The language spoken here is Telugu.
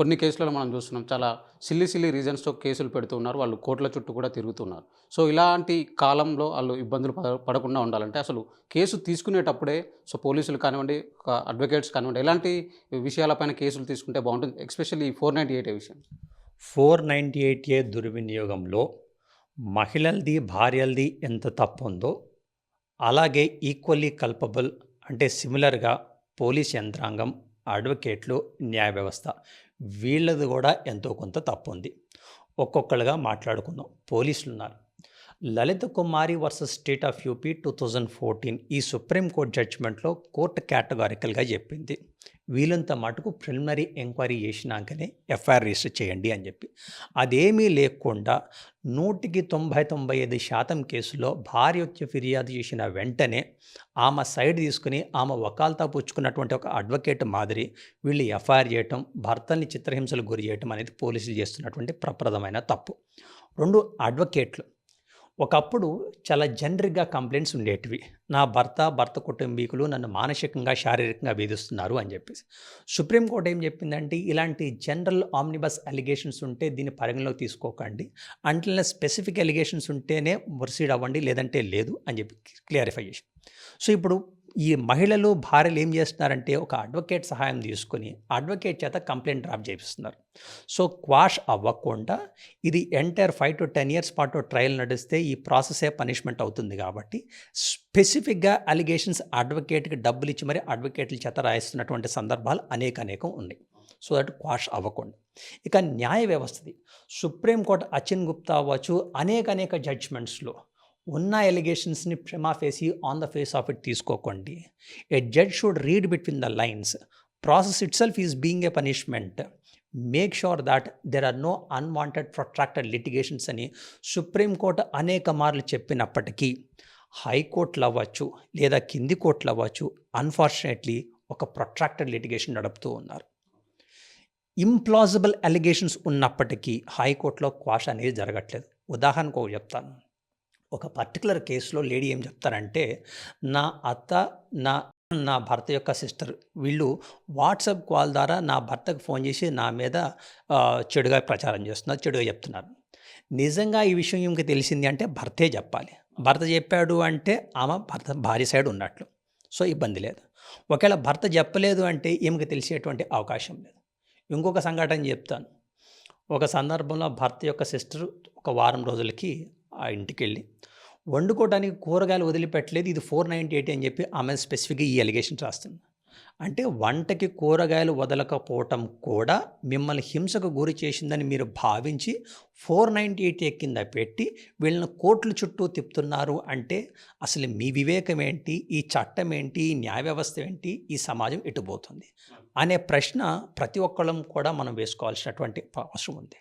కొన్ని కేసులలో మనం చూస్తున్నాం చాలా సిల్లి సిల్లి రీజన్స్తో కేసులు పెడుతున్నారు వాళ్ళు కోర్టుల చుట్టూ కూడా తిరుగుతున్నారు. సో ఇలాంటి కాలంలో వాళ్ళు ఇబ్బందులు పడ పడకుండా ఉండాలంటే అసలు కేసు తీసుకునేటప్పుడే సో పోలీసులు కానివ్వండి అడ్వకేట్స్ కానివ్వండి ఎలాంటి విషయాలపైన కేసులు తీసుకుంటే బాగుంటుంది ఎస్పెషల్లీ ఈ ఫోర్ నైంటీ ఎయిట్ విషయం? ఫోర్ నైంటీ ఎయిట్ ఏ దుర్వినియోగంలో మహిళలది భార్యలది ఎంత తప్పు ఉందో అలాగే ఈక్వల్లీ కల్పబుల్ అంటే సిమిలర్గా పోలీస్ యంత్రాంగం అడ్వకేట్లు న్యాయ వ్యవస్థ వీళ్ళది కూడా ఎంతో కొంత తప్పు ఉంది ఒక్కొక్కరుగా మాట్లాడుకుందాం. పోలీసులు ఉన్నారు Lalita Kumari versus state of UP two thousand fourteen ఈ సుప్రీంకోర్టు జడ్జిమెంట్లో కోర్టు కేటగారికల్గా చెప్పింది. వీలంత మటుకు ప్రిలిమినరీ ఎంక్వైరీ చేసినాకనే ఎఫ్ఐఆర్ రిజిస్టర్ చేయండి అని చెప్పి. అదేమీ లేకుండా నూటికి తొంభై తొంభై ఐదు శాతం కేసులో భార్య వచ్చి ఫిర్యాదు చేసిన వెంటనే ఆమె సైడ్ తీసుకుని ఆమె వకాల్తా పుచ్చుకున్నటువంటి ఒక అడ్వకేట్ మాదిరి వీళ్ళు ఎఫ్ఐఆర్ చేయటం భర్తల్ని చిత్రహింసలు గురి చేయటం అనేది పోలీసులు చేస్తున్నటువంటి ప్రప్రదమైన తప్పు. రెండు అడ్వకేట్లు. ఒకప్పుడు చాలా జనరిక్గా కంప్లైంట్స్ ఉండేటివి. నా భర్త భర్త కుటుంబీకులు నన్ను మానసికంగా శారీరకంగా వేధిస్తున్నారు అని చెప్పేసి. సుప్రీంకోర్టు ఏం చెప్పిందంటే ఇలాంటి జనరల్ ఆమ్నిబస్ అలిగేషన్స్ ఉంటే దీన్ని పరిగణలోకి తీసుకోకండి. అంటే స్పెసిఫిక్ అలిగేషన్స్ ఉంటేనే ప్రొసీడ్ అవ్వండి లేదంటే లేదు అని చెప్పి క్లారిఫై చేసి సో ఇప్పుడు ఈ మహిళలు భార్యలు ఏం చేస్తున్నారంటే ఒక అడ్వకేట్ సహాయం తీసుకొని అడ్వకేట్ చేత కంప్లైంట్ డ్రాప్ చేపిస్తున్నారు. సో క్వాష్ అవ్వకుండా ఇది entire five to ten years పాటు ట్రయల్ నడిస్తే ఈ ప్రాసెసే పనిష్మెంట్ అవుతుంది కాబట్టి స్పెసిఫిక్గా అలిగేషన్స్ అడ్వకేట్కి డబ్బులు ఇచ్చి మరి అడ్వకేట్ల చేత రాయిస్తున్నటువంటి సందర్భాలు అనేక అనేకం ఉన్నాయి. సో దట్ క్వాష్ అవ్వకుండా. ఇక న్యాయ వ్యవస్థది. సుప్రీంకోర్టు అచిన్ గుప్తా అవ్వచ్చు అనేక అనేక జడ్జ్మెంట్స్లో ఉన్న ఎలిగేషన్స్ని prima facie on the face of it తీసుకోకండి. A judge should read between the lines process itself is being a punishment make sure that there are no unwanted protracted litigations అని సుప్రీంకోర్టు అనేక మార్లు చెప్పినప్పటికీ హైకోర్టులు అవ్వచ్చు లేదా కింది కోర్టులు అవ్వచ్చు అన్ఫార్చునేట్లీ ఒక ప్రొట్రాక్టెడ్ లిటిగేషన్ నడుపుతూ ఉన్నారు. ఇంప్లాజిబుల్ అలిగేషన్స్ ఉన్నప్పటికీ హైకోర్టులో క్వాష్ అనేది జరగట్లేదు. ఉదాహరణకు చెప్తాను. ఒక పర్టికులర్ కేసులో లేడీ ఏం చెప్తారంటే నా అత్త నా నా భర్త యొక్క సిస్టర్ వీళ్ళు వాట్సాప్ కాల్ ద్వారా నా భర్తకు ఫోన్ చేసి నా మీద చెడుగా ప్రచారం చేస్తున్నారు చెడుగా చెప్తున్నారు. నిజంగా ఈ విషయం ఈమెకి తెలిసింది అంటే భర్తే చెప్పాలి. భర్త చెప్పాడు అంటే ఆమె భర్త భార్య సైడ్ ఉన్నట్లు. సో ఇబ్బంది లేదు. ఒకవేళ భర్త చెప్పలేదు అంటే ఈమెకి తెలిసేటువంటి అవకాశం లేదు. ఇంకొక సంఘటన చెప్తాను. ఒక సందర్భంలో భర్త యొక్క సిస్టర్ ఒక వారం రోజులకి ఆ ఇంటికి వెళ్ళి వండుకోవడానికి కూరగాయలు వదిలిపెట్టలేదు ఇది ఫోర్ నైంటీ ఎయిట్ అని చెప్పి ఆమె స్పెసిఫిక్గా ఈ ఎలిగేషన్ రాస్తుంది. అంటే వంటకి కూరగాయలు వదలకపోవటం కూడా మిమ్మల్ని హింసకు గురి చేసిందని మీరు భావించి ఫోర్ నైంటీ ఎయిట్ కింద పెట్టి వీళ్ళని కోట్లు చుట్టూ తిప్పుతున్నారు అంటే అసలు మీ వివేకం ఏంటి ఈ చట్టం ఏంటి ఈ న్యాయ వ్యవస్థ ఏంటి ఈ సమాజం ఎటుపోతుంది అనే ప్రశ్న ప్రతి ఒక్కళ్ళం కూడా మనం వేసుకోవాల్సినటువంటి అవసరం ఉంది.